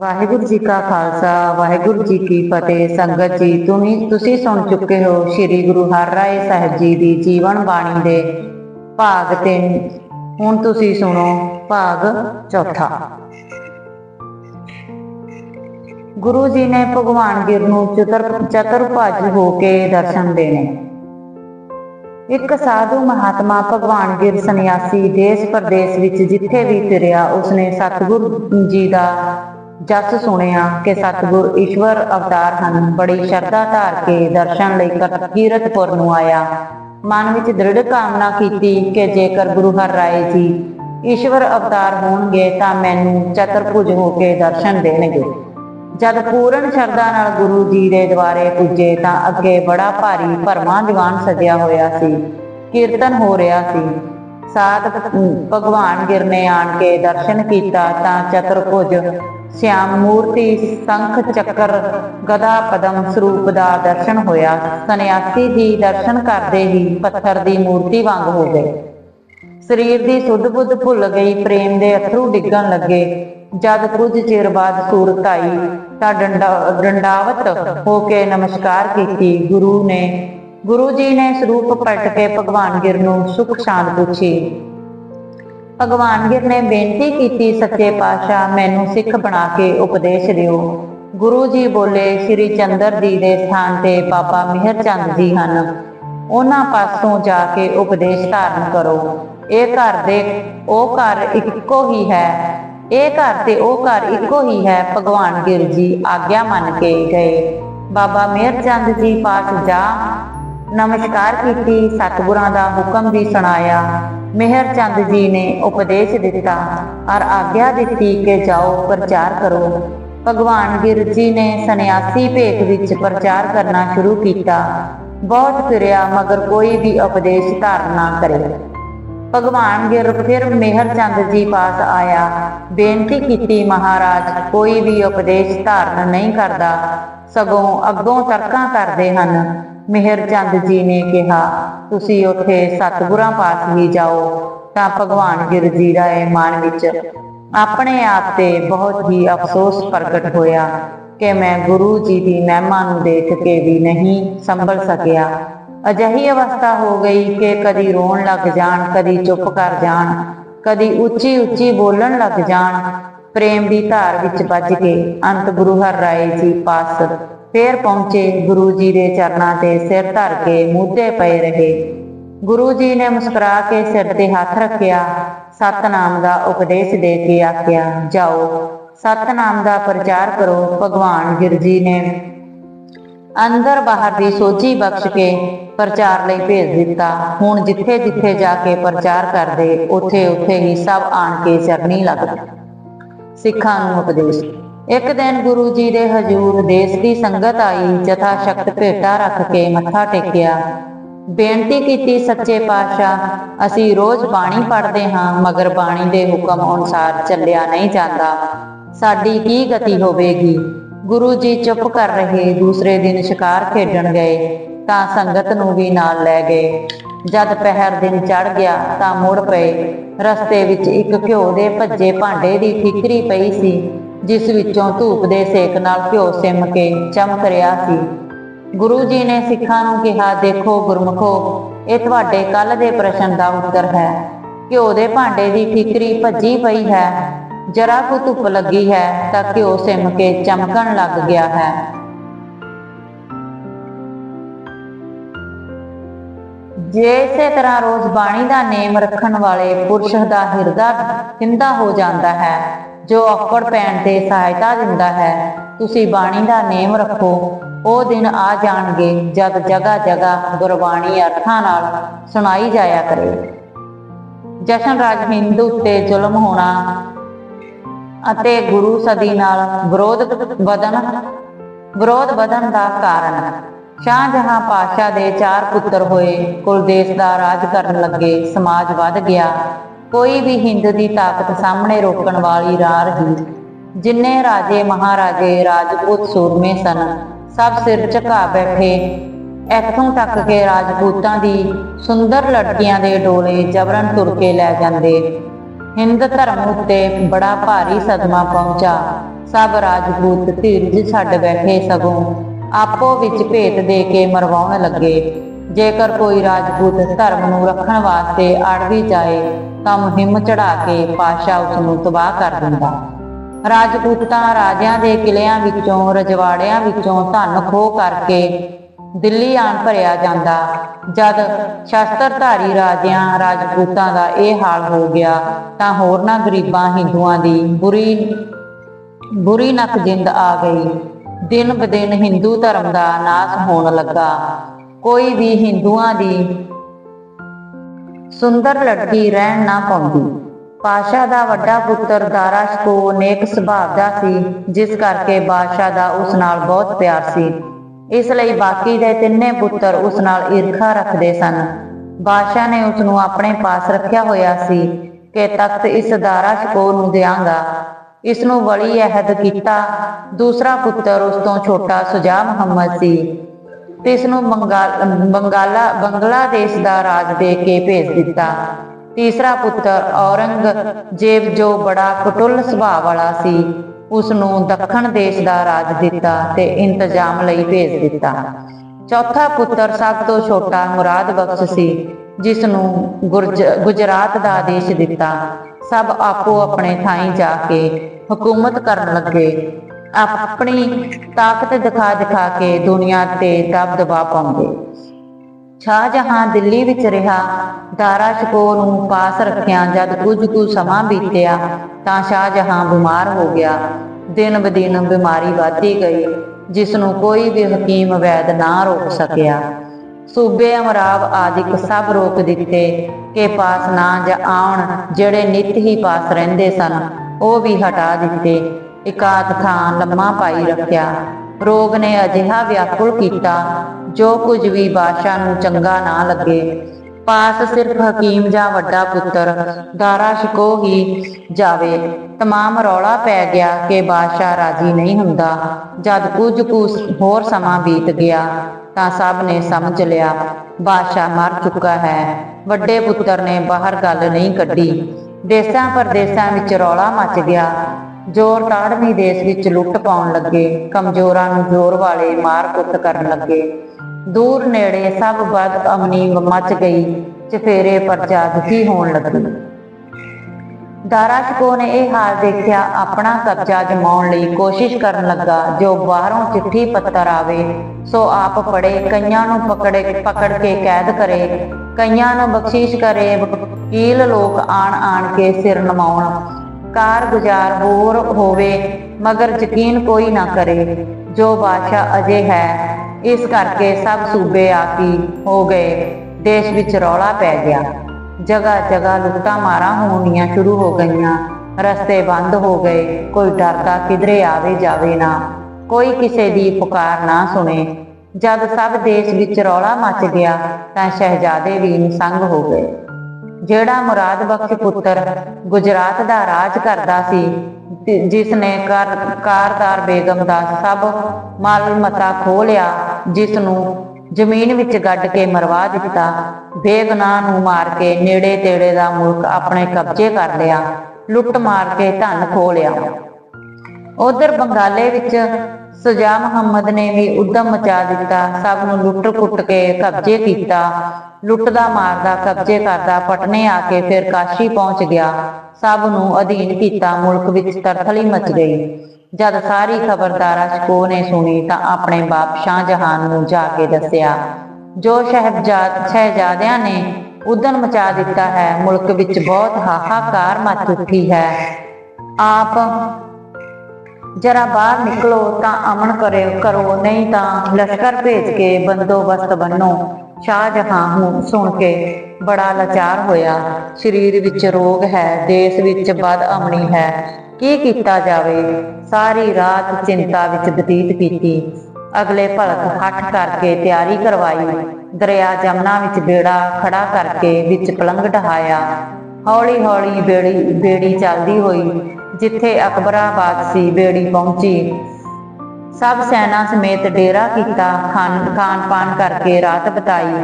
ਵਾਹਿਗੁਰੂ ਜੀ ਕਾ ਖਾਲਸਾ, ਵਾਹਿਗੁਰੂ ਜੀ ਕੀ ਫਤਿਹ। ਸੰਗਤ ਜੀ ਤੁਸੀਂ ਤੁਸੀਂ ਸੁਣ ਚੁੱਕੇ ਹੋ ਸ੍ਰੀ ਗੁਰੂ ਹਰਿਰਾਏ ਸਾਹਿਬ ਜੀ ਦੀ ਜੀਵਨ ਬਾਣੀ ਦੇ ਭਾਗ 3 ਹੁਣ ਤੁਸੀਂ ਸੁਣੋ ਭਾਗ ਚੌਥਾ। ਗੁਰੂ ਜੀ ਨੇ ਭਗਵਾਨ ਗਿਰ ਨੂੰ ਚਤੁਰ ਚਤੁਰਭੁਜ ਹੋ ਕੇ ਦਰਸ਼ਨ ਦੇਣੇ। ਇੱਕ ਸਾਧੂ ਮਹਾਤਮਾ ਭਗਵਾਨ ਗਿਰ ਸੰਨਿਆਸੀ ਦੇਸ਼ ਪ੍ਰਦੇਸ਼ ਵਿੱਚ ਜਿੱਥੇ ਵੀ ਫਿਰਿਆ, ਉਸਨੇ ਸਤਿਗੁਰੂ ਜੀ ਦਾ ਜਸ ਸੁਣਿਆ ਕਿ ਸਤਿਗੁਰ ਈਸ਼ਵਰ ਅਵਤਾਰ ਹਨ। ਬੜੀ ਸ਼ਰਧਾ ਧਾਰ ਕੇ ਦਰਸ਼ਨ ਲਈ ਕਰ- ਕੀਰਤਪੁਰ ਨੂੰ ਆਇਆ। ਮਨ ਵਿੱਚ ਦ੍ਰਿੜ ਕਾਮਨਾ ਕੀਤੀ ਕਿ ਜੇਕਰ ਗੁਰੂ ਹਰਿਰਾਏ ਜੀ ਈਸ਼ਵਰ ਅਵਤਾਰ ਹੋਣਗੇ ਤਾਂ ਮੈਨੂੰ ਚਤੁਰਭੁਜ ਹੋ ਕੇ ਦਰਸ਼ਨ ਦੇਣਗੇ। ਜਦ ਪੂਰਨ ਸ਼ਰਧਾ ਨਾਲ ਗੁਰੂ ਜੀ ਦੇ ਦੁਆਰੇ ਪੁੱਜੇ ਤਾਂ ਅੱਗੇ ਬੜਾ ਭਾਰੀ ਭਰਮਾ ਦੀਵਾਨ ਸਜਿਆ ਹੋਇਆ ਸੀ। ਕੀਰਤਨ ਹੋ ਰਿਹਾ ਸੀ। ਸਾਧ ਭਗਵਾਨ ਗਿਰ ਆਣ ਕੇ ਦਰਸ਼ਨ ਕੀਤਾ ਤਾਂ ਚਤੁਰਭੁਜ ਸਿਆਮ ਮੂਰਤੀ ਸੰਖ ਚੱਕਰ ਗਦਾ ਪਦਮ ਸਰੂਪ ਦਾ ਦਰਸ਼ਨ ਹੋਇਆ। ਸੰਨਿਆਸੀ ਜੀ ਦਰਸ਼ਨ ਕਰਦੇ ਹੀ ਪੱਥਰ ਦੀ ਮੂਰਤੀ ਵਾਂਗ ਹੋ ਗਏ। ਸਰੀਰ ਦੀ ਸੁੱਧ ਬੁੱਧ ਭੁੱਲ ਗਈ, ਪ੍ਰੇਮ ਦੇ ਅਥਰੂ ਡਿੱਗਣ ਲੱਗੇ। ਜਦ ਕੁਝ ਚਿਰ ਬਾਅਦ ਸੂਰਤ ਆਈ ਤਾਂ ਡੰਡਾ ਡੰਡਾਵਤ ਹੋ ਕੇ ਨਮਸਕਾਰ ਕੀਤੀ। ਗੁਰੂ ਨੇ ਗੁਰੂ ਜੀ ਨੇ ਸਰੂਪ ਪਲਟ ਕੇ ਭਗਵਾਨ ਗਿਰ ਨੂੰ ਸੁਖ ਸ਼ਾਂਤ ਪੁੱਛੀ। ਭਗਵਾਨ ਗਿਰ ਨੇ ਬੇਨਤੀ ਕੀਤੀ, ਸੱਚੇ ਪਾਤਸ਼ਾਹ, ਮੈਨੂੰ ਸਿੱਖ ਬਣਾ ਕੇ ਉਪਦੇਸ਼ ਦਿਓ। ਗੁਰੂ ਜੀ ਬੋਲੇ, ਸ੍ਰੀ ਚੰਦਰ ਜੀ ਦੇ ਸਥਾਨ ਤੇ ਬਾਬਾ ਮਿਹਰ ਚੰਦ ਜੀ ਹਨ। ਉਹਨਾਂ ਪਾਸੋਂ ਜਾ ਕੇ ਉਪਦੇਸ਼ ਧਾਰਨ ਕਰੋ। ਇਹ ਘਰ ਦੇ, ਉਹ ਘਰ ਇੱਕੋ ਹੀ ਹੈ। ਇਹ ਘਰ ਤੇ ਉਹ ਘਰ ਇੱਕੋ ਹੀ ਹੈ। ਭਗਵਾਨ ਗਿਰ ਜੀ ਆਗਿਆ ਮੰਨ ਕੇ ਗਏ। ਬਾਬਾ ਮਿਹਰ ਚੰਦ ਜੀ ਪਾਸ ਜਾ ਨਮਸਕਾਰ ਕੀਤੀ, ਸਤਿਗੁਰਾਂ ਦਾ ਹੁਕਮ ਵੀ ਸੁਣਾਇਆ। ਮਿਹਰ ਚੰਦ ਜੀ ਨੇ ਉਪਦੇਸ਼ ਦਿੱਤਾ, ਔਰ ਆਗਿਆ ਦਿੱਤੀ ਕਿ ਜਾਓ, ਪ੍ਰਚਾਰ ਕਰੋ। ਭਗਵਾਨ ਗਿਰ ਜੀ ਨੇ ਸੰਨਿਆਸੀ ਭੇਖ ਵਿੱਚ ਪ੍ਰਚਾਰ ਕਰਨਾ ਸ਼ੁਰੂ ਕੀਤਾ। ਬਹੁਤ ਫਿਰਿਆ, ਮਗਰ ਕੋਈ ਵੀ ਉਪਦੇਸ਼ ਧਾਰਨ ਨਾ ਕਰੇ। ਭਗਵਾਨ ਗਿਰ ਫਿਰ ਮਿਹਰ ਚੰਦ ਜੀ ਪਾਸ ਆਇਆ। ਬੇਨਤੀ ਕੀਤੀ, ਮਹਾਰਾਜ, ਕੋਈ ਵੀ ਉਪਦੇਸ਼ ਧਾਰਨ ਨਹੀਂ ਕਰਦਾ, ਸਗੋਂ ਅੱਗੋਂ ਤਰਕਾਂ ਕਰਦੇ ਹਨ। ਮਿਹਰ ਚੰਦ ਜੀ ਨੇ ਕਿਹਾ, ਤੁਸੀਂ ਉੱਥੇ ਸਤਿਗੁਰਾਂ ਪਾਸ ਹੀ ਜਾਓ, ਤਾਂ ਭਗਵਾਨ ਗਿਰ ਜੀ ਮਨ ਵਿੱਚ। ਆਪਣੇ ਆਪ ਤੇ ਬਹੁਤ ਹੀ ਅਫਸੋਸ ਪ੍ਰਗਟ ਹੋਇਆ ਕਿ ਮੈਂ ਗੁਰੂ ਜੀ ਦੀ ਮਹਿਮਾ ਨੂੰ ਦੇਖ ਕੇ ਵੀ ਨਹੀਂ ਸੰਭਲ ਸਕਿਆ। ਅਜਿਹੀ ਅਵਸਥਾ ਹੋ ਗਈ ਕਿ ਕਦੀ ਰੋਣ ਲੱਗ ਜਾਣ, ਕਦੀ ਚੁੱਪ ਕਰ ਜਾਣ, ਕਦੀ ਉੱਚੀ ਉੱਚੀ ਬੋਲਣ ਲੱਗ ਜਾਣ, ਪ੍ਰੇਮ ਦੀ ਧਾਰ ਵਿੱਚ ਵੱਜ ਕੇ ਅੰਤ ਗੁਰੂ ਹਰ ਰਾਏ ਜੀ ਪਾਸ ਫੇਰ ਪਹੁੰਚੇ ਗੁਰੂ ਜੀ ਦੇ ਚਰਨਾਂ ਤੇ ਸਿਰ ਧਰ ਕੇ ਮੂਧੇ ਪਏ ਰਹੇ। ਗੁਰੂ ਜੀ ਨੇ ਮੁਸਕਰਾ ਕੇ ਸਿਰ ਤੇ ਹੱਥ ਰੱਖਿਆ, ਸਤਨਾਮ ਦਾ ਉਪਦੇਸ਼ ਦੇ ਕੇ ਆਖਿਆ, ਜਾਓ, ਸਤਨਾਮ ਦਾ ਪ੍ਰਚਾਰ ਕਰੋ ਭਗਵਾਨ ਗਿਰਜੀ ਨੇ। ਅੰਦਰ ਬਾਹਰ ਦੀ ਸੋਝੀ ਬਖਸ਼ ਕੇ ਪ੍ਰਚਾਰ ਲਈ ਭੇਜ ਦਿੱਤਾ। ਹੁਣ ਜਿੱਥੇ ਜਿੱਥੇ ਜਾ ਕੇ ਪ੍ਰਚਾਰ ਕਰਦੇ, ਉੱਥੇ ਉੱਥੇ ਹੀ ਸਭ ਆਣ ਕੇ ਚਰਨੀ ਲੱਗਦੇ ਸਿੱਖਾਂ ਨੂੰ ਉਪਦੇਸ਼ ਇੱਕ ਦਿਨ ਗੁਰੂ ਜੀ ਦੇ ਹਜੂਰ ਦੇਸ਼ ਦੀ ਸੰਗਤ ਆਈ ਜਥਾ ਸ਼ਕਤ ਭੇਟਾ ਰੱਖ ਕੇ ਮੱਥਾ ਟੇਕਿਆ। ਬੇਨਤੀ ਕੀਤੀ, ਸੱਚੇ ਪਾਤਸ਼ਾਹ, ਅਸੀਂ ਰੋਜ਼ ਬਾਣੀ ਪੜ੍ਹਦੇ ਹਾਂ, ਮਗਰ ਬਾਣੀ ਦੇ ਹੁਕਮ ਅਨੁਸਾਰ ਚੱਲਿਆ ਨਹੀਂ ਜਾਂਦਾ। ਸਾਡੀ ਕੀ ਗਤੀ ਹੋਵੇਗੀ? ਗੁਰੂ ਜੀ ਚੁੱਪ ਕਰ ਰਹੇ, ਦੂਸਰੇ ਦਿਨ ਸ਼ਿਕਾਰ ਖੇਡਣ ਗਏ, ਤਾਂ ਸੰਗਤ ਨੂੰ ਵੀ ਨਾਲ ਲੈ ਗਏ। ਜਦ ਪਹਿਰ ਦਿਨ ਚੜ ਗਿਆ, ਤਾਂ ਮੁੜ ਪਏ। ਰਸਤੇ ਵਿੱਚ ਇੱਕ ਘਿਓ ਦੇ ਭੱਜੇ ਭਾਂਡੇ ਦੀ ਠੀਕਰੀ ਪਈ ਸੀ। ਜਿਸ ਵਿੱਚੋਂ ਧੂਪ ਦੇ ਸੇਕ ਨਾਲ ਘਿਓ ਸਿਮ ਕੇ ਚਮਕ ਰਿਹਾ ਸੀ। ਗੁਰੂ ਜੀ ਨੇ ਸਿੱਖਾਂ ਨੂੰ ਕਿਹਾ, ਦੇਖੋ ਗੁਰਮਖੋ, ਇਹ ਤੁਹਾਡੇ ਕੱਲ ਦੇ ਪ੍ਰਸ਼ਨ ਦਾ ਉੱਤਰ ਹੈ। ਘਿਓ ਦੇ ਭਾਂਡੇ ਦੀ ਠੀਕਰੀ ਭੱਜੀ ਪਈ ਹੈ। ਜਰਾ ਕੁ ਧੁੱਪ ਲੱਗੀ ਹੈ ਤਾਂ ਘਿਓ ਸਿਮ ਕੇ ਚਮਕਣ ਲੱਗ ਗਿਆ ਹੈ। ਜੇ ਇਸੇ ਤਰ੍ਹਾਂ ਰੋਜ਼ ਬਾਣੀ ਦਾ ਨੇਮ ਰੱਖਣ ਵਾਲੇ ਪੁਰਸ਼ ਦਾ ਹਿਰਦਾ ਠੰਡਾ ਹੋ ਜਾਂਦਾ ਹੈ ਜੋ ਔਕੜ ਪੈਣ ਤੇ ਸਹਾਇਤਾ ਦਿੰਦਾ ਹੈ, ਤੁਸੀਂ ਬਾਣੀ ਦਾ ਨੇਮ ਰੱਖੋ। ਉਹ ਦਿਨ ਆ ਜਾਣਗੇ ਜਦ ਜਗ੍ਹਾ ਜਗ੍ਹਾ ਗੁਰਬਾਣੀ ਅਰਥਾਂ ਨਾਲ ਸੁਣਾਈ ਜਾਇਆ ਕਰੇ। ਜਸ਼ਨ ਰਾਜ ਹਿੰਦੂ ਉੱਤੇ ਜ਼ੁਲਮ ਹੋਣਾ ਅਤੇ ਗੁਰੂ ਸਦੀ ਨਾਲ ਵਿਰੋਧ ਵਧਣ ਵਿਰੋਧ ਵਧਣ ਦਾ ਕਾਰਨ। ਸ਼ਾਹਜਹਾਂ ਪਾਸ਼ਾ ਦੇ ਚਾਰ ਪੁੱਤਰ ਹੋਏ ਕੁਲ ਦਾ ਰਾਜ ਕਰਨ ਲੱਗੇ ਸਮਾਜ ਵੱਧ ਗਿਆ। ਕੋਈ ਵੀ ਹਿੰਦ ਦੀ ਤਾਕਤ ਸਾਹਮਣੇ ਰੋਕਣ ਵਾਲੀ ਰਾਹ ਰਹੀ। ਜਿੰਨੇ ਰਾਜੇ ਮਹਾਰਾਜੇ ਰਾਜਪੂਤ ਸੂਰਮੇ ਸਨ, ਸਭ ਸਿਰ ਝੁਕਾ ਬੈਠੇ। ਇੱਥੋਂ ਤੱਕ ਕਿ ਰਾਜਪੂਤਾਂ ਦੀ ਸੁੰਦਰ ਲੜਕੀਆਂ ਦੇ ਡੋਲੇ ਜਬਰਨ ਤੁਰ ਕੇ ਲੈ ਜਾਂਦੇ। ਹਿੰਦ ਧਰਮ ਉੱਤੇ ਬੜਾ ਭਾਰੀ ਸਦਮਾ ਪਹੁੰਚਾ। ਸਭ ਰਾਜਪੂਤ ਧੀਰਜ ਛੱਡ ਬੈਠੇ ਸਗੋਂ ਆਪੋ ਵਿੱਚ ਭੇਤ ਦੇ ਕੇ ਮਰਵਾਉਣ ਲੱਗੇ। ਜੇਕਰ ਕੋਈ ਰਾਜਪੂਤ ਧਰਮ ਨੂੰ ਰੱਖਣ ਵਾਸਤੇ ਅੜ ਵੀ ਜਾਏ, ਤਾਂ ਮੁਹਿੰਮ ਚੜਾ ਕੇ ਪਾਸ਼ਾ ਉਸ ਨੂੰ ਤਬਾਹ ਕਰ ਦਿੰਦਾ। ਰਾਜਪੂਤਾਂ ਰਾਜਿਆਂ ਦੇ ਕਿਲਿਆਂ ਵਿੱਚੋਂ, ਰਜਵਾੜਿਆਂ ਵਿੱਚੋਂ ਧਨ ਖੋਹ ਕਰਕੇ ਦਿੱਲੀ ਆਣ ਭਰਿਆ ਜਾਂਦਾ। ਜਦ ਸ਼ਸਤਰਧਾਰੀ ਰਾਜਿਆਂ ਰਾਜਪੂਤਾਂ ਦਾ ਇਹ ਹਾਲ ਹੋ ਗਿਆ, ਤਾਂ ਹੋਰਨਾਂ ਗਰੀਬਾਂ ਹਿੰਦੂਆਂ ਦੀ ਬੁਰੀ ਬੁਰੀ ਨੱਕ ਜਿੰਦ ਆ ਗਈ। ਦਿਨ ਬਦਿਨ ਹਿੰਦੂ ਧਰਮ ਦਾ ਨਾਸ ਹੋਣ ਲੱਗਾ। ਕੋਈ ਵੀ ਹਿੰਦੂਆਂ ਦੀ ਸੁੰਦਰ ਲੜਕੀ ਰਹਿਣ ਨਾ ਪਾਉਂਦੀ। ਪਾਸ਼ਾ ਦਾ ਵੱਡਾ ਪੁੱਤਰ ਦਾਰਾ ਸ਼ਕੋ ਨੇਕ ਸੁਭਾਅ ਦਾ ਸੀ, ਜਿਸ ਕਰਕੇ ਬਾਦਸ਼ਾਹ ਦਾ ਉਸ ਨਾਲ ਬਹੁਤ ਪਿਆਰ ਸੀ। ਇਸ ਲਈ ਬਾਕੀ ਦੇ ਤਿੰਨੇ ਪੁੱਤਰ ਉਸ ਨਾਲ ਈਰਖਾ ਰੱਖਦੇ ਸਨ। ਬਾਦਸ਼ਾਹ ਨੇ ਉਸ ਨੂੰ ਆਪਣੇ ਪਾਸ ਰੱਖਿਆ ਹੋਇਆ ਸੀ ਕਿ ਤਖਤ ਇਸ ਦਾਰਾ ਸ਼ਕੋ ਨੂੰ ਦਿਆਂਗਾ। ਇਸ ਨੂੰ ਵਲੀ ਅਹਿਦ ਕੀਤਾ। ਦੂਸਰਾ ਪੁੱਤਰ ਉਸ ਤੋਂ ਛੋਟਾ ਸੁਜਾ ਮੁਹੰਮਦ ਸੀ। ਤੇ ਇਸ ਨੂੰ ਬੰਗਾਲਾ ਬੰਗਲਾਦੇਸ਼ ਦਾ ਰਾਜ ਦੇ ਕੇ ਭੇਜ ਦਿੱਤਾ। ਤੀਸਰਾ ਪੁੱਤਰ ਔਰੰਗਜ਼ੇਬ ਜੋ ਬੜਾ ਕਟੁੱਲ ਸੁਭਾਅ ਵਾਲਾ ਸੀ ਉਸ ਨੂੰ ਦੱਖਣ ਦੇਸ਼ ਦਾ ਰਾਜ ਦਿੱਤਾ ਤੇ ਇੰਤਜ਼ਾਮ ਲਈ ਭੇਜ ਦਿੱਤਾ। ਚੌਥਾ ਪੁੱਤਰ ਸਭ ਤੋਂ ਛੋਟਾ ਮੁਰਾਦ ਬਖਸ਼ ਸੀ ਜਿਸ ਨੂੰ ਗੁਰਜ, ਗੁਜਰਾਤ ਦਾ ਆਦੇਸ਼ ਦਿੱਤਾ। ਸਭ ਆਪੋ ਆਪਣੇ ਥਾਈਂ ਜਾ ਕੇ ਹਕੂਮਤ ਕਰਨ ਲੱਗੇ ਆਪਣੀ ਤਾਕਤ ਦਿਖਾ ਦਿਖਾ ਕੇ ਦੁਨੀਆ ਤੇ ਦਬਦਬਾ ਪਾਉਂਦੇ। ਸ਼ਾਹਜਹਾਂ ਦਿੱਲੀ ਵਿੱਚ ਰਿਹਾ, ਦਾਰਾ ਸ਼ਕੋ ਨੂੰ ਪਾਸ ਰੱਖਿਆ ਜਦ ਕੁਝ ਕੁ ਸਮਾਂ ਬੀਤਿਆ, ਤਾਂ ਸ਼ਾਹਜਹਾਂ ਬਿਮਾਰ ਹੋ ਗਿਆ। ਦਿਨ ਬਦਿਨ ਬਿਮਾਰੀ ਵਧਦੀ ਗਈ, ਜਿਸ ਨੂੰ ਕੋਈ ਵੀ ਹਕੀਮ ਵੈਦ ਨਾ ਰੋਕ ਸਕਿਆ। ਸੂਬੇ ਅਮਰਾਵ ਆਦਿਕ ਸਭ ਰੋਕ ਦਿੱਤੇ ਕਿ ਪਾਸ ਨਾ ਜਾ ਆਉਣ, ਜਿਹੜੇ ਨਿਤ ਹੀ ਪਾਸ ਰਹਿੰਦੇ ਸਨ, ਉਹ ਵੀ ਹਟਾ ਦਿੱਤੇ। ਇਕਾਤ ਥਾਂ ਲੰਮਾ ਪਾਈ ਰੱਖਿਆ। ਰੋਗ ਨੇ ਅਜਿਹਾ ਵਿਆਕੁਲ ਕੀਤਾ, ਜੋ ਕੁਝ ਵੀ ਬਾਦਸ਼ਾਹ ਨੂੰ ਚੰਗਾ ਨਾ ਲੱਗੇ। ਪਾਸ ਸਿਰਫ ਹਕੀਮ ਜਾਂ ਵੱਡਾ ਪੁੱਤਰ, ਦਾਰਾ ਸ਼ਿਕੋ ਹੀ ਜਾਵੇ। ਤਮਾਮ ਰੌਲਾ ਪੈ ਗਿਆ ਕਿ ਬਾਦਸ਼ਾਹ ਰਾਜੀ ਨਹੀਂ ਹੁੰਦਾ। ਜਦ ਕੁਝ ਕੁ ਹੋਰ ਸਮਾਂ ਬੀਤ ਗਿਆ, ਤਾਂ ਸਭ ਨੇ ਸਮਝ ਲਿਆ, ਬਾਦਸ਼ਾਹ ਮਰ ਚੁੱਕਾ ਹੈ। ਵੱਡੇ ਪੁੱਤਰ ਨੇ ਬਾਹਰ ਗੱਲ ਨਹੀਂ ਕੱਢੀ। ਦੇਸਾਂ ਪਰਦੇਸਾਂ ਵਿੱਚ ਰੌਲਾ ਮਚ ਗਿਆ। ਜ਼ੋਰ ਤਾੜਵੀਂ ਦੇਸ਼ ਵਿੱਚ ਲੁੱਟ ਪਾਉਣ ਲੱਗੇ, ਕਮਜ਼ੋਰਾਂ ਨੂੰ ਜ਼ੋਰ ਵਾਲੇ ਮਾਰ ਕੁੱਟ ਕਰਨ ਲੱਗੇ। ਦੂਰ ਨੇੜੇ ਸਭ ਬਦ ਅਮਨੀ ਮਚ ਗਈ, ਚਫੇਰੇ ਪਰਜਾ ਦੁਖੀ ਹੋਣ ਲੱਗੀ? ਦਾਰਾ ਸ਼ਿਕੋ ਨੇ ਇਹ ਹਾਲ ਦੇਖਿਆ, ਆਪਣਾ ਕਬਜ਼ਾ ਜਮਾਉਣ ਲਈ ਕੋਸ਼ਿਸ਼ ਕਰਨ ਲੱਗਾ, ਜੋ ਬਾਹਰੋਂ ਚਿੱਠੀ ਪੱਤਰ ਆਵੇ, ਸੋ ਆਪ ਪੜੇ ਕਈਆਂ ਨੂੰ ਪਕੜੇ, ਪਕੜ ਕੇ ਕੈਦ ਕਰੇ, ਕਈਆਂ ਨੂੰ ਬਖਸ਼ਿਸ਼ ਕਰੇ ਵਕੀਲ ਲੋਕ ਆਣ ਆਣ ਕੇ ਸਿਰ ਨਮਾਉਣ। ਕਾਰ ਹੋਰ ਹੋਵੇ, ਮਗਰ ਯਕੀਨ ਕੋਈ ਨਾ ਕਰੇ, ਜੋ ਬਾਦਸ਼ਾਹ ਅਜੇ ਹੈ, ਇਸ ਕਰਕੇ ਸਭ ਸੂਬੇ ਆਕੀ ਹੋ ਗਏ, ਦੇਸ਼ ਵਿੱਚ ਰੌਲਾ ਪੈ ਗਿਆ। ਜਗ੍ਹਾ ਜਗ੍ਹਾ ਲੁੱਟਾਂ ਮਾਰਾਂ ਹੋਣੀਆਂ ਸ਼ੁਰੂ ਹੋ ਗਈਆਂ, ਰਸਤੇ ਬੰਦ ਹੋ ਗਏ, ਕੋਈ ਡਰਦਾ ਕਿਧਰੇ ਆਵੇ ਜਾਵੇ ਨਾ, ਕੋਈ ਕਿਸੇ ਦੀ ਪੁਕਾਰ ਨਾ ਸੁਣੇ। ਜਦ ਸਭ ਦੇਸ਼ ਵਿੱਚ ਰੌਲਾ ਮਚ ਗਿਆ, ਤਾਂ ਸ਼ਹਿਜ਼ਾਦੇ ਵੀ ਨਿਸੰਗ ਹੋ ਗਏ। ਜਿਹੜਾ ਮੁਰਾਦ ਬਖਸ਼ ਪੁੱਤਰ ਗੁਜਰਾਤ ਦਾ ਰਾਜ ਕਰਦਾ ਸੀ ਜਿਸ ਨੇ ਕਾਰਦਾਰ ਬੇਗਮ ਦਾ ਸਭ ਮਾਲ ਮਤਾ ਖੋਹ ਲਿਆ ਜਿਸ ਨੂੰ ਜ਼ਮੀਨ ਵਿੱਚ ਗੱਡ ਕੇ ਮਰਵਾ ਦਿੱਤਾ, ਬੇਗਨਾਹ ਨੂੰ ਮਾਰ ਕੇ ਨੇੜੇ ਤੇੜੇ ਦਾ ਮੁਲਕ ਆਪਣੇ ਕਬਜ਼ੇ ਕਰ ਲਿਆ, ਲੁੱਟ ਮਾਰ ਕੇ ਧਨ ਖੋਹ ਲਿਆ। ਉਧਰ ਬੰਗਾਲੇ ਵਿੱਚ ਸੁਜਾ ਮੁਹੰਮਦ ਨੇ ਵੀ ਉਦਮ ਮਚਾ ਦਿੱਤਾ। ਸਭ ਨੂੰ ਲੁੱਟ ਕੁੱਟ ਕੇ ਕਬਜ਼ੇ ਕੀਤਾ। ਲੁੱਟਦਾ, ਮਾਰਦਾ, ਕਬਜ਼ੇ ਕਰਦਾ ਪਟਨੇ ਆ ਕੇ ਫਿਰ ਕਾਸ਼ੀ ਪਹੁੰਚ ਗਿਆ। ਸਭ ਨੂੰ ਅਧੀਨ ਕੀਤਾ ਮੁਲਕ ਵਿੱਚ ਤਰਥਲੀ ਮਚ ਗਈ। ਜਦ ਸਾਰੀ ਖਬਰਦਾਰਾ ਸ਼ਕੋ ਨੇ ਸੁਣੀ ਤਾਂ ਆਪਣੇ ਬਾਪ ਸ਼ਾਹਜਹਾਨ ਨੂੰ ਜਾ ਕੇ ਦੱਸਿਆ, ਜੋ ਸ਼ਹਿਬਜ਼ਾਦ, ਸ਼ਹਿਜ਼ਾਦਿਆਂ ਨੇ ਉਦਨ ਮਚਾ ਦਿੱਤਾ ਹੈ, ਮੁਲਕ ਵਿੱਚ ਬਹੁਤ ਹਾਹਾਕਾਰ ਮਚ ਉੱਠੀ ਹੈ। ਆਪ ਜਰਾ ਬਾਹਰ ਨਿਕਲੋ ਤਾਂ ਅਮਨ ਕਰੇ ਕਰੋ, ਨਹੀਂ ਤਾਂ ਲਸ਼ਕਰ ਭੇਜ ਕੇ ਬੰਦੋਬਸਤ ਬੰਨੋ। ਸ਼ਾਹਜਹਾਂ ਨੂੰ ਸੁਣ ਕੇ ਬੜਾ ਲਾਚਾਰ ਹੋਇਆ। ਸਰੀਰ ਵਿੱਚ ਰੋਗ ਹੈ, ਦੇਸ਼ ਵਿੱਚ ਬਦ ਅਮਨੀ ਹੈ। ਕੀ ਕੀਤਾ ਜਾਵੇ? ਸਾਰੀ ਰਾਤ ਚਿੰਤਾ ਵਿੱਚ ਬਤੀਤ ਕੀਤੀ। ਅਗਲੇ ਭਲਕ ਹੱਠ ਕਰਕੇ ਤਿਆਰੀ ਕਰਵਾਈ। ਦਰਿਆ ਜਮਨਾ ਵਿੱਚ ਬੇੜਾ ਖੜਾ ਕਰਕੇ ਵਿੱਚ ਪਲੰਗ ਢਹਾਇਆ। ਹੌਲੀ ਹੌਲੀ ਬੇੜੀ ਬੇੜੀ ਚੱਲਦੀ ਹੋਈ, ਜਿੱਥੇ ਅਕਬਰਾਬਾਦ ਸੀ ਬੇੜੀ ਪਹੁੰਚੀ। ਸਭ ਸੈਨਾ ਸਮੇਤ ਡੇਰਾ ਕੀਤਾ, ਖਾਨ ਖਾਨ ਪਾਨ ਕਰਕੇ ਰਾਤ ਬਿਤਾਈ।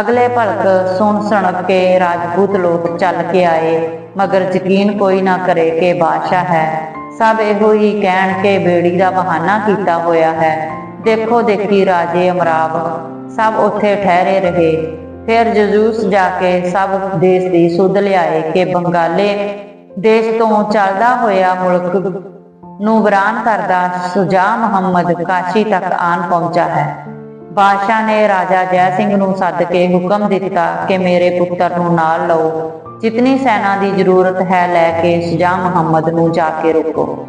ਅਗਲੇ ਭਲਕ ਸੁਣ ਸੁਣ ਕੇ ਰਾਜਪੂਤ ਲੋਕ ਚੱਲ ਕੇ ਆਏ, ਮਗਰ ਯਕੀਨ ਕੋਈ ਨਾ ਕਰੇ ਕਿ ਬਾਦਸ਼ਾਹ ਹੈ। ਸਭ ਇਹੋ ਹੀ ਕਹਿਣ ਕੇ ਬੇੜੀ ਦਾ ਬਹਾਨਾ ਕੀਤਾ ਹੋਇਆ ਹੈ। ਦੇਖੋ ਦੇਖੀ ਰਾਜੇ ਅਮਰਾਵ, ਸਭ ਉੱਥੇ ਠਹਿਰੇ ਰਹੇ। ਫਿਰ ਜਜੂਸ ਜਾ ਕੇ ਸਭ ਦੇਸ਼ ਦੀ ਸੁਧ ਲਿਆਏ ਕਿ ਬੰਗਾਲੇ ਦੇਸ਼ ਤੋਂ ਚੱਲਦਾ ਹੋਇਆ ਮੁਲਕ ਨੂੰ ਵੀਰਾਨ ਕਰਦਾ ਸੁਜਾ ਮੁਹੰਮਦ ਕਾਸ਼ੀ ਤੱਕ ਆਨ ਪਹੁੰਚਾ ਹੈ। ਬਾਦਸ਼ਾਹ ਨੇ ਰਾਜਾ ਜੈ ਸਿੰਘ ਨੂੰ ਸੱਦ ਕੇ ਹੁਕਮ ਦਿੱਤਾ ਕਿ ਮੇਰੇ ਪੁੱਤਰ ਨੂੰ ਨਾਲ ਲਓ। ਜਿਤਨੀ ਸੈਨਾ ਦੀ ਜ਼ਰੂਰਤ ਹੈ ਲੈ ਕੇ ਸੁਜਾ ਮੁਹੰਮਦ ਨੂੰ ਜਾ ਕੇ ਰੋਕੋ।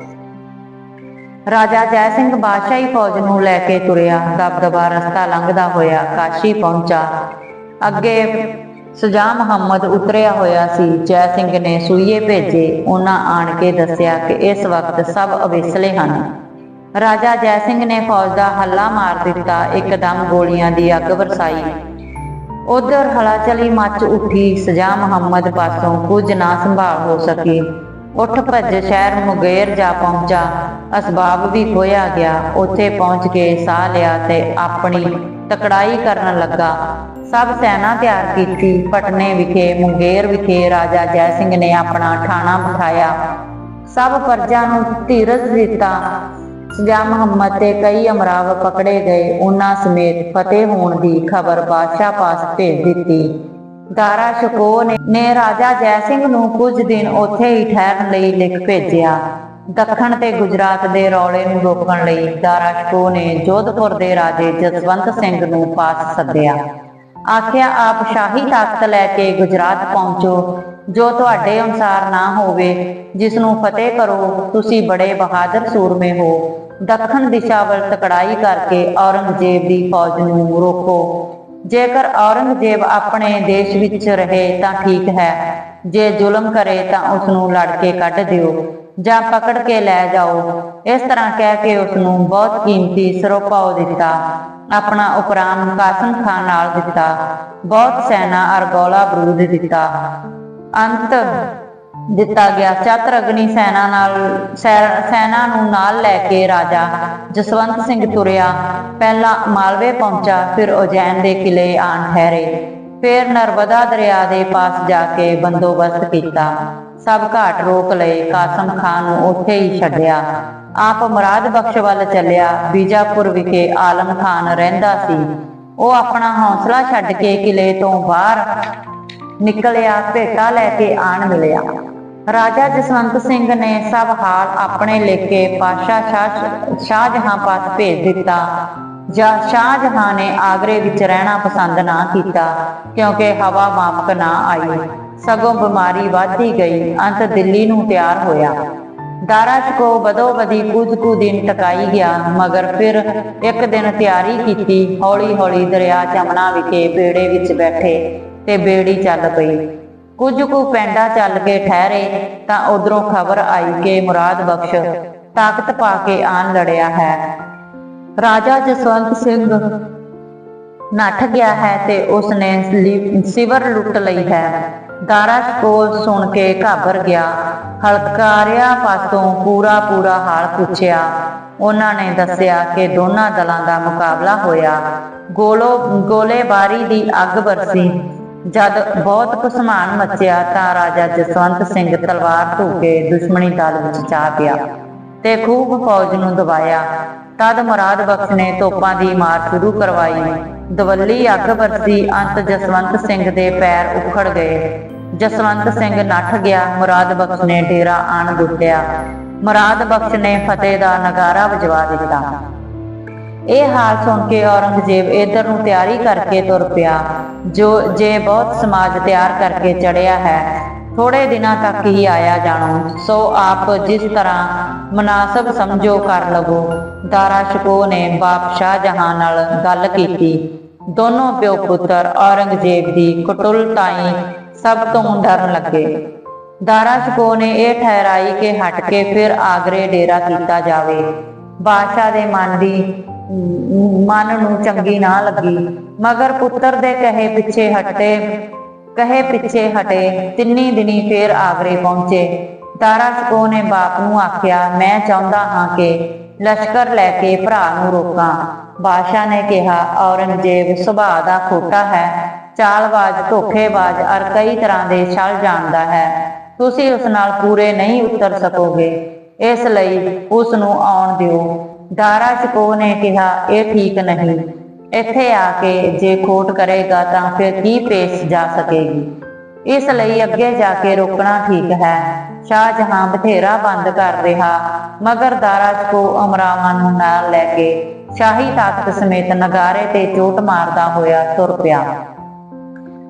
ਰਾਜਾ ਜੈ ਸਿੰਘ ਬਾਦਸ਼ਾਹੀ ਫੌਜ ਨੂੰ ਲੈ ਕੇ ਤੁਰਿਆ। ਦਬਦਬਾ ਰਸਤਾ ਲੰਘਦਾ ਹੋਇਆ ਕਾਸ਼ੀ ਪਹੁੰਚਾ। ਅੱਗੇ ਸੁਜਾ ਮੁਹੰਮਦ ਉਤਰਿਆ ਹੋਇਆ ਸੀ, ਜੈ ਸਿੰਘ ਨੇ ਸੂਈਏ ਭੇਜੇ, ਉਹਨਾਂ ਆਣ ਕੇ ਦੱਸਿਆ ਕਿ ਇਸ ਵਕਤ ਸਭ ਅਵੇਸਲੇ ਹਨ। ਰਾਜਾ ਜੈ ਸਿੰਘ ਨੇ ਫੌਜ ਦਾ ਹੱਲਾ ਮਾਰ ਦਿੱਤਾ, ਇੱਕਦਮ ਗੋਲੀਆਂ ਦੀ ਅੱਗ ਵਰਸਾਈ। ਉਧਰ ਹਲਾਚਲੀ ਮੱਚ ਉੱਠੀ ਸਜਾ ਮੁਹੰਮਦ ਪਾਸੋਂ ਕੁਝ ਨਾ ਸੰਭਾਲ ਹੋ ਸਕੀ। ਉੱਠ ਭੱਜ ਸ਼ਹਿਰ ਮੁਗੇਰ ਜਾ ਪਹੁੰਚਾ। ਅਸਬਾਬ ਵੀ ਖੋਇਆ ਗਿਆ। ਉੱਥੇ ਪਹੁੰਚ ਕੇ ਸਾਹ ਲਿਆ ਤੇ ਆਪਣੀ ਤਕੜਾਈ ਕਰਨ ਲੱਗਾ। ਸਭ ਸੈਨਾ ਤਿਆਰ ਕੀਤੀ। ਪਟਨੇ ਵਿਖੇ, ਮੁੰਗੇਰ ਵਿਖੇ ਰਾਜਾ ਜੈ ਸਿੰਘ ਨੇ ਆਪਣਾ ਠਾਣਾ ਬਿਠਾਇਆ। ਸਭ ਪਰਜਾ ਨੂੰ ਧੀਰਜ ਦਿੱਤਾ। ਸਜਾ ਮੁਹੰਮਦ ਤੇ ਕਈ ਅਮਰਾਵ ਪਕੜੇ ਗਏ। ਉਹਨਾਂ ਸਮੇਤ ਫਤਿਹ ਹੋਣ ਦੀ ਖਬਰ ਬਾਦਸ਼ਾਹ ਪਾਸ ਭੇਜ ਦਿੱਤੀ। ਦਾਰਾ ਸ਼ਕੋ ਨੇ ਰਾਜਾ ਜੈ ਸਿੰਘ ਨੂੰ ਕੁਝ ਦਿਨ ਉੱਥੇ ਹੀ ਠਹਿਰਨ ਲਈ ਲਿਖ ਭੇਜਿਆ। ਦੱਖਣ ਤੇ ਗੁਜਰਾਤ ਦੇ ਰੌਲੇ ਨੂੰ ਰੋਕਣ ਲਈ ਦਾਰਾ ਸ਼ਕੋ ਨੇ ਜੋਧਪੁਰ ਦੇ ਰਾਜੇ ਜਸਵੰਤ ਸਿੰਘ ਨੂੰ ਪਾਸ ਸੱਦਿਆ। ਆਖਿਆ, ਆਪ ਸ਼ਾਹੀ ਤਾਕਤ ਲੈ ਕੇ ਗੁਜਰਾਤ ਪਹੁੰਚੋ। ਜੋ ਤੁਹਾਡੇ ਅਨੁਸਾਰ ਨਾ ਹੋਵੇ ਜਿਸ ਨੂੰ ਫਤਿਹ ਕਰੋ, ਤੁਸੀਂ ਬੜੇ ਬਹਾਦਰ ਸੂਰਮੇ ਹੋ। ਦੱਖਣ ਦਿਸ਼ਾ ਵੱਲ ਤਕੜਾਈ ਕਰਕੇ ਔਰੰਗਜ਼ੇਬ ਦੀ ਫੌਜ ਨੂੰ ਰੋਕੋ। ਜੇਕਰ ਔਰੰਗਜ਼ੇਬ ਆਪਣੇ ਦੇਸ਼ ਵਿੱਚ ਰਹੇ ਤਾਂ ਠੀਕ ਹੈ। ਜੇ ਜ਼ੁਲਮ ਕਰੇ ਤਾਂ ਉਸ ਨੂੰ ਲੜ ਕੇ ਕੱਢ ਦਿਓ। ਜਾਂ ਪਕੜ ਕੇ ਲੈ ਜਾਓ। ਇਸ ਤਰ੍ਹਾਂ ਕਹਿ ਕੇ ਉਸ ਨੂੰ ਬਹੁਤ ਕੀਮਤੀ ਸਰੋਪਾਉ ਦਿੱਤਾ। ਆਪਣਾ ਉਪਰਾਮ ਕਾਸਮ ਖਾਨ ਨਾਲ ਦਿੱਤਾ। ਬਹੁਤ ਸੈਨਾ ਅਰਗੋਲਾ ਬਰੂਦ ਦਿੱਤਾ। ਅੰਤ ਦਿੱਤਾ ਗਿਆ ਚਤਰ ਅਗਨੀ ਸੈਨਾ ਨਾਲ ਸੈ- ਸੈਨਾ ਨੂੰ ਨਾਲ ਲੈ ਕੇ ਰਾਜਾ ਜਸਵੰਤ ਸਿੰਘ ਤੁਰਿਆ। ਪਹਿਲਾਂ ਮਾਲਵੇ ਪਹੁੰਚਾ, ਫਿਰ ਉਜੈਨ ਦੇ ਕਿਲੇ ਆਣ ਠਹਿਰੇ। ਫਿਰ ਨਰਮਦਾ ਦਰਿਆ ਦੇ ਪਾਸ ਜਾ ਕੇ ਬੰਦੋਬਸਤ ਕੀਤਾ। ਸਭ ਘਾਟ ਰੋਕ ਲਏ, ਕਾਸਮ ਖਾਨ ਨੂੰ ਉੱਥੇ ਹੀ ਛੱਡਿਆ। ਆਪ ਮੁਰਾਦ ਬਖਸ਼ ਵੱਲ ਚੱਲਿਆ। ਬੀਜਾਪੁਰ ਵਿਖੇ ਆਲਮ ਖਾਨ ਰਹਿੰਦਾ ਸੀ। ਉਹ ਆਪਣਾ ਹੌਸਲਾ ਛੱਡ ਕੇ ਕਿਲੇ ਤੋਂ ਬਾਹਰ ਨਿਕਲਿਆ, ਭੇਟਾ ਲੈ ਕੇ ਆਣ ਮਿਲਿਆ। ਰਾਜਾ ਜਸਵੰਤ ਸਿੰਘ ਨੇ ਸਭ ਹਾਲ ਆਪਣੇ ਲੇਕੇ ਪਾਸ਼ਾ ਸ਼ਾਹ ਸ਼ਾਹਜਹਾਂ ਪਾਸ ਭੇਜ ਦਿੱਤਾ। ਜਾਂ ਸ਼ਾਹਜਹਾਂ ਨੇ ਆਗਰੇ ਵਿੱਚ ਰਹਿਣਾ ਪਸੰਦ ਨਾ ਕੀਤਾ, ਕਿਉਂਕਿ ਹਵਾ ਮਾਪਕ ਨਾ ਆਈ। ਸਗੋਂ ਬਿਮਾਰੀ ਵਧਦੀ ਗਈ, ਅੰਤ ਦਿੱਲੀ ਨੂੰ ਤਿਆਰ ਹੋਇਆ। ਦਾਰਾ ਕੋ ਬਦੋ ਕੁਝ ਕੁ ਦਿਨ ਟਕਾਈ ਗਿਆ, ਮਗਰ ਫਿਰ ਇੱਕ ਦਿਨ ਤਿਆਰੀ ਕੀਤੀ ਹੌਲੀ ਹੌਲੀ ਦਰਿਆ ਚਮਣਾ ਵਿਖੇ ਬੇੜੇ ਵਿੱਚ ਬੈਠੇ ਤੇ ਬੇੜੀ ਚੱਲ ਪਈ। ਕੁਝ ਕੁ ਪੈਂਡਾ ਚੱਲ ਕੇ ਠਹਿਰੇ, ਤਾਂ ਉਧਰੋਂ ਖਬਰ ਆਈ ਕਿ ਮੁਰਾਦ ਬਖਸ਼ ਤਾਕਤ ਪਾ ਕੇ ਆਣ ਲੜਿਆ ਹੈ। ਰਾਜਾ ਜਸਵੰਤ ਸਿੰਘ ਨੱਠ ਗਿਆ ਹੈ ਤੇ ਉਸਨੇ ਸਿਵਰ ਲੁੱਟ ਲਈ ਹੈ। ਦਾਰਾ ਕੋਲ ਸੁਣ ਕੇ ਘਾਬਰ ਗਿਆ। ਹਲਕਾਰਿਆ ਪਾਸੋਂ ਪੂਰਾ ਪੂਰਾ ਹਾਲ ਪੁੱਛਿਆ। ਉਹਨਾਂ ਨੇ ਦੱਸਿਆ ਕਿ ਦੋਨਾਂ ਦਲਾਂ ਦਾ ਮੁਕਾਬਲਾ ਹੋਇਆ। ਗੋਲੋ, ਗੋਲੇਬਾਰੀ ਦੀ ਅੱਗ ਵਰਸੀ ਜਦ ਬਹੁਤ ਕੁਸਮਾਨ ਮਚਿਆ ਤਾਂ ਰਾਜਾ ਜਸਵੰਤ ਸਿੰਘ ਤਲਵਾਰ ਧੋ ਕੇ ਦੁਸ਼ਮਣੀ ਦਲ ਵਿੱਚ ਜਾ ਪਿਆ ਤੇ ਖੂਬ ਫੌਜ ਨੂੰ ਦਬਾਇਆ। ਤਦ ਮੁਰਾਦ ਬਖਸ਼ ਨੇ ਤੋਪਾਂ ਦੀ ਮਾਰ ਸ਼ੁਰੂ ਕਰਵਾਈ। ਦਵੱਲੀ ਅੱਗ ਵਰਸੀ ਅੰਤ ਜਸਵੰਤ ਸਿੰਘ ਦੇ ਪੈਰ ਉਖੜ ਗਏ। ਜਸਵੰਤ ਸਿੰਘ ਨੱਠ ਗਿਆ, ਮੁਰਾਦ ਬਖਸ਼ ਨੇ ਡੇਰਾ ਆਣ ਗੁੱਟਿਆ। ਮੁਰਾਦ ਬਖਸ਼ ਨੇ ਫਤਿਹ ਦਾ ਨਗਾਰਾ ਵਜਵਾ ਦਿੱਤਾ। ਇਹ ਹਾਲ ਸੁਣ ਕੇ ਔਰੰਗਜ਼ੇਬ ਇਧਰ ਨੂੰ ਤਿਆਰੀ ਕਰਕੇ ਤੁਰ ਪਿਆ, ਜੋ ਜੇ ਬਹੁਤ ਸਮਾਜ ਤਿਆਰ ਕਰਕੇ ਚੜਿਆ ਹੈ ਥੋੜੇ ਦਿਨਾਂ ਤੱਕ ਹੀ ਆਇਆ ਜਾਣੋ। ਸੋ ਆਪ ਜਿਸ ਤਰ੍ਹਾਂ ਮਨਾਸਬ ਸਮਝੋ ਕਰ ਲਵੋ। ਦਾਰਾ ਸ਼ਕੋ ਨੇ ਬਾਪ ਸ਼ਾਹਜਹਾਂ ਨਾਲ ਗੱਲ ਕੀਤੀ। ਦੋਨੋਂ ਪਿਓ ਪੁੱਤਰ ਔਰੰਗਜ਼ੇਬ ਦੀ ਕਟੁਲਤਾਈ ਸਭ ਤੋਂ ਡਰਨ ਲੱਗੇ। ਦਾਰਾ ਸ਼ਕੋ ਨੇ ਇਹ ਠਹਿਰਾਈ ਕਿ ਹਟ ਕੇ ਫਿਰ ਆਗਰੇ ਡੇਰਾ ਕੀਤਾ ਜਾਵੇ। ਬਾਦਸ਼ਾਹ ਦੇ ਮਨ ਦੀ ਮਨ ਨੂੰ ਚੰਗੀ ਨਾ ਲੱਗੀ। ਮਗਰ ਪੁੱਤਰ ਦੇ ਕਹੇ ਪਿੱਛੇ ਹਟੇ ਕਹੇ ਪਿੱਛੇ ਹਟੇ, ਤਿੰਨੀ ਦਿਨੀ ਫੇਰ ਆਗਰੇ ਪਹੁੰਚੇ। ਦਾਰਾ ਸ਼ਕੋ ਨੇ ਬਾਪ ਨੂੰ ਆਖਿਆ, ਮੈਂ ਚਾਹੁੰਦਾ ਹਾਂ ਕਿ ਲਸ਼ਕਰ ਲੈ ਕੇ ਭਰਾ ਨੂੰ ਰੋਕਾਂ। ਬਾਦਸ਼ਾਹ ਨੇ ਕਿਹਾ, ਔਰੰਗਜ਼ੇਬ ਸੁਭਾਅ ਦਾ ਖੋਟਾ ਹੈ। ਚਾਲਬਾਜ਼, ਧੋਖੇਬਾਜ਼ ਅਰ ਕਈ ਤਰ੍ਹਾਂ ਦੇ ਛਲ ਜਾਣਦਾ ਹੈ। ਤੁਸੀਂ ਉਸ ਨਾਲ ਪੂਰੇ ਨਹੀਂ ਉਤਰ ਸਕੋਗੇ। ਇਸ ਲਈ ਉਸ ਨੂੰ ਆਉਣ ਦਿਓ। ਦਾਰਾ ਚਕੋ ਨੇ ਕਿਹਾ, ਇਹ ਠੀਕ ਨਹੀਂ। ਇੱਥੇ ਆ ਕੇ ਜੇ ਖੋਟ ਕਰੇਗਾ ਤਾਂ ਫਿਰ ਕੀ ਪੇਸ਼ ਜਾ ਸਕੇਗੀ? ਇਸ ਲਈ ਅੱਗੇ ਜਾ ਕੇ ਰੋਕਣਾ ਠੀਕ ਹੈ। ਸ਼ਾਹਜਹਾਂ ਬਥੇਰਾ ਬੰਦ ਕਰ ਰਿਹਾ। ਮਗਰ ਦਾਰਾ ਚਕੋ ਅਮਰਾਵਾਂ ਨੂੰ ਨਾਲ ਲੈ ਕੇ ਸ਼ਾਹੀ ਤਾਕਤ ਸਮੇਤ ਨਗਾਰੇ ਤੇ ਚੋਟ ਮਾਰਦਾ ਹੋਇਆ ਤੁਰ ਪਿਆ।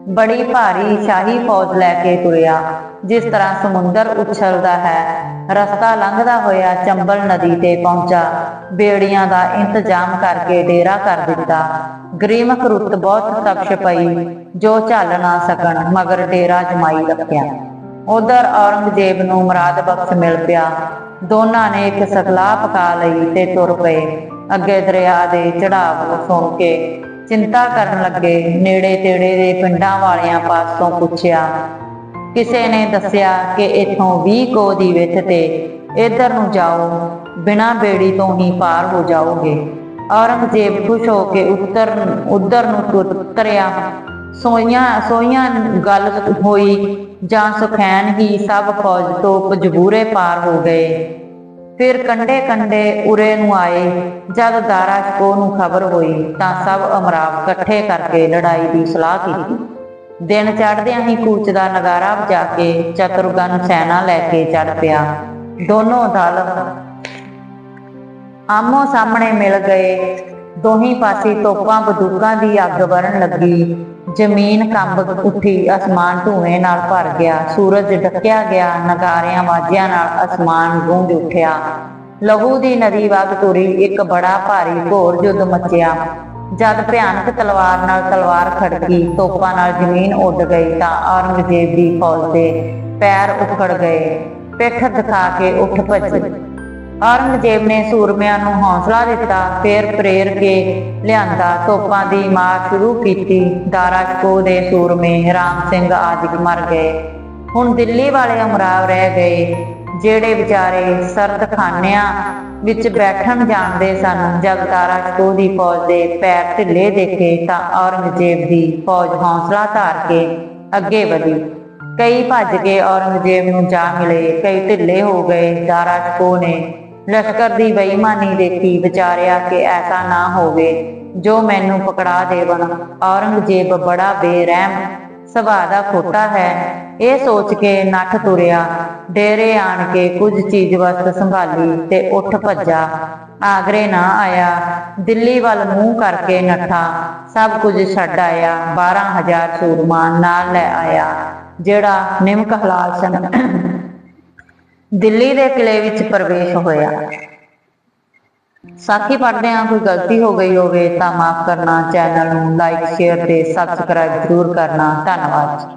ਬੜੀ ਭਾਰੀ ਸ਼ਾਹੀ ਫੌਜ ਲੈ ਕੇ ਤੁਰਿਆ, ਜਿਸ ਤਰ੍ਹਾਂ ਸਮੁੰਦਰ ਉਛਲਦਾ ਹੈ। ਰਸਤਾ ਲੰਘਦਾ ਹੋਇਆ ਚੰਬਲ ਨਦੀ ਤੇ ਪਹੁੰਚਾ। ਬੇੜੀਆਂ ਦਾ ਇੰਤਜ਼ਾਮ ਕਰਕੇ ਡੇਰਾ ਕਰ ਦਿੱਤਾ। ਗਰੀਮਕ ਰੁੱਤ ਬਹੁਤ ਤਪਸ਼ ਪਈ, ਜੋ ਝੱਲ ਨਾ ਸਕਣ, ਮਗਰ ਡੇਰਾ ਜਮਾਈ ਰੱਖਿਆ। ਉਧਰ ਔਰੰਗਜ਼ੇਬ ਨੂੰ ਮੁਰਾਦ ਬਖਸ਼ ਮਿਲ ਪਿਆ। ਦੋਨਾਂ ਨੇ ਇੱਕ ਸਖਲਾ ਪਕਾ ਲਈ ਤੇ ਤੁਰ ਪਏ। ਅੱਗੇ ਦਰਿਆ ਦੇ ਚੜਾਵ ਸੁਣ ਕੇ ਚਿੰਤਾ ਕਰਨ ਲੱਗੇ, ਨੇੜੇ ਤੇੜੇ ਦੇ ਪਿੰਡਾਂ ਵਾਲਿਆਂ ਪਾਸੋਂ ਪੁੱਛਿਆ। ਕਿਸੇ ਨੇ ਦੱਸਿਆ ਕਿ ਇੱਥੋਂ 20 ਕੋ ਦੀ ਵਿੱਥ ਤੇ ਇੱਧਰ ਨੂੰ ਜਾਓ, ਬਿਨਾਂ ਬੇੜੀ ਤੋਂ ਹੀ ਪਾਰ ਹੋ ਜਾਓਗੇ। ਔਰੰਗਜ਼ੇਬ ਖੁਸ਼ ਹੋ ਕੇ ਉੱਤਰ, ਉੱਧਰ ਨੂੰ ਤੁਰ ਤੁਰਿਆ ਸੋਈਆਂ ਸੋਈਆਂ ਗੱਲ ਹੋਈ, ਜਾਂ ਸੁਖੈਨ ਹੀ ਸਭ ਫੌਜ ਤੋਂ ਪਜਬੂਰੇ ਪਾਰ ਹੋ ਗਏ। ਫਿਰ ਕੰਡੇ ਕੰਡੇ ਉਰੇ ਨੂੰ ਆਏ। ਜਦ ਦਾਰਾ ਸ਼ਕੋ ਨੂੰ ਖਬਰ ਹੋਈ ਤਾਂ ਸਭ ਅਮਰਾਵ ਇਕੱਠੇ ਕਰਕੇ ਲੜਾਈ ਦੀ ਸਲਾਹ ਕੀਤੀ। ਦਿਨ ਚੜ੍ਹਦਿਆਂ ਹੀ ਕੂਚ ਦਾ ਨਗਾਰਾ ਵਜਾ ਕੇ ਚਤੁਰਗਨ ਸੈਨਾ ਲੈ ਕੇ ਚੜ ਪਿਆ। ਦੋਨੋਂ ਦਲ ਆਮੋ ਸਾਹਮਣੇ ਮਿਲ ਗਏ। ਦੋਹੀਂ ਪਾਸੇ ਤੋਪਾਂ ਬੰਦੂਕਾਂ ਦੀ ਅੱਗ ਵਰਨ ਲੱਗੀ। ਜ਼ਮੀਨ ਕੰਬ ਉੱਠੀ, ਅਸਮਾਨ ਧੂਏ ਨਾਲ ਭਰ ਗਿਆ। ਸੂਰਜ ਢੱਕਿਆ ਗਿਆ, ਨਗਾਰਿਆਂ ਵਾਜਿਆਂ ਨਾਲ ਅਸਮਾਨ ਗੂੰਜ ਉੱਠਿਆ। ਲਹੂ ਦੀ ਨਦੀ ਵਗ ਤੁਰੀ, ਇੱਕ ਬੜਾ ਭਾਰੀ ਘੋਰ ਯੁੱਧ ਮਚਿਆ। ਜਦ ਭਿਆਨਕ ਤਲਵਾਰ ਨਾਲ ਤਲਵਾਰ ਖੜਕੀ, ਤੋਪਾਂ ਨਾਲ ਜ਼ਮੀਨ ਉੱਡ ਗਈ ਤਾਂ ਔਰੰਗਜ਼ੇਬ ਦੀ ਫੌਜ ਦੇ ਪੈਰ ਉਖੜ ਗਏ। ਪਿੱਠ ਦਿਖਾ ਕੇ ਉੱਠ ਭੱਜੀ। ਔਰੰਗਜ਼ੇਬ ਨੇ ਸੂਰਮਿਆਂ ਨੂੰ ਹੌਸਲਾ ਦਿੱਤਾ, ਫਿਰ ਪ੍ਰੇਰ ਕੇ ਲਿਆਂਦਾ ਤੋਪਾਂ ਦੀ ਮਾਰ ਸ਼ੁਰੂ ਕੀਤੀ। ਦਾਰਾ ਦੇ ਸੂਰਮੇ ਰਾਮ ਸਿੰਘ ਆਦਿਕ ਮਰ ਗਏ। ਹੁਣ ਦਿੱਲੀ ਵਾਲੇ ਅਮਰਾਵ ਰਹਿ ਗਏ, ਜਿਹੜੇ ਵਿਚਾਰੇ ਸਰਦਖਾਨਿਆਂ ਵਿੱਚ ਬੈਠਣ ਜਾਣਦੇ ਸਨ। ਜਦ ਦਾਰਾ ਕੋ ਦੀ ਫੌਜ ਦੇ ਪੈਰ ਢਿੱਲੇ ਦੇਖੇ ਤਾਂ ਔਰੰਗਜ਼ੇਬ ਦੀ ਫੌਜ ਹੌਸਲਾ ਧਾਰ ਕੇ ਅੱਗੇ ਵਧੀ। ਕਈ ਭੱਜ ਕੇ ਔਰੰਗਜ਼ੇਬ ਨੂੰ ਜਾ ਮਿਲੇ, ਕਈ ਢਿੱਲੇ ਹੋ ਗਏ। ਦਾਰਾ ਕੋ ਨੇ ਲਸ਼ਕਰ ਦੀ ਬੇਈਮਾਨੀ ਦੇਖੀ ਵਿਚਾਰਿਆ ਕਿ ਐਸਾ ਨਾ ਹੋਵੇ। ਜੋ ਮੈਨੂੰ ਪਕੜਾ ਦੇਵਨ ਔਰੰਗਜ਼ੇਬ ਬੜਾ ਬੇਰਹਿਮ ਸੁਭਾਅ ਦਾ ਖੋਟਾ ਹੈ। ਇਹ ਸੋਚ ਕੇ ਨੱਠ ਤੁਰਿਆ, ਡੇਰੇ ਆਣ ਕੇ ਕੁਝ ਚੀਜ਼ ਵਸਤ ਸੰਭਾਲੀ ਤੇ ਉੱਠ ਭੱਜਾ। ਆਗਰੇ ਨਾ ਆਇਆ, ਦਿੱਲੀ ਵੱਲ ਮੂੰਹ ਕਰਕੇ ਨੱਠਾ। ਸਭ ਕੁਝ ਛੱਡ ਆਇਆ 12000 ਸੂਰਮਾ ਨਾਲ ਲੈ ਆਇਆ, ਜਿਹੜਾ ਨਿਮਕ ਹਲਾਲ ਸਨ। ਦਿੱਲੀ ਦੇ ਕਿਲੇ ਵਿੱਚ ਪ੍ਰਵੇਸ਼ ਹੋਇਆ। ਸਾਖੀ ਪੜ੍ਹਦੇ ਹਾਂ ਕੋਈ ਗਲਤੀ ਹੋ ਗਈ ਹੋਵੇ ਤਾਂ ਮਾਫ ਕਰਨਾ, ਚੈਨਲ ਨੂੰ ਲਾਈਕ ਸ਼ੇਅਰ ਤੇ ਸਬਸਕ੍ਰਾਈਬ ਜ਼ਰੂਰ ਕਰਨਾ। ਧੰਨਵਾਦ।